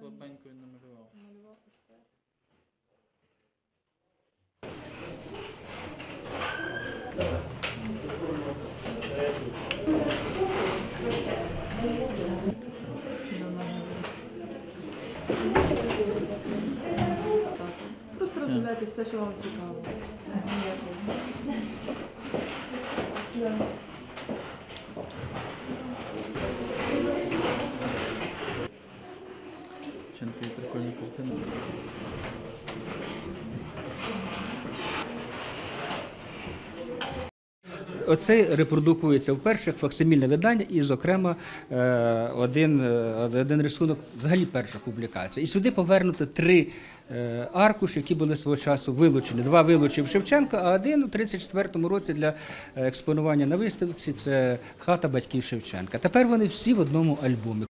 Слабенько він намалював. Просто роздивляйтесь те, що вам цікаво. Čenkej, trochu ten. Оце репродукується вперше перших факсимільне видання, і, зокрема, е, один, е, один рисунок, взагалі перша публікація. І сюди повернуто три е, аркуші, які були свого часу вилучені. Два вилучив Шевченка, а один у 34-му році для експонування на виставці це хата батьків Шевченка. Тепер вони всі в одному альбомі.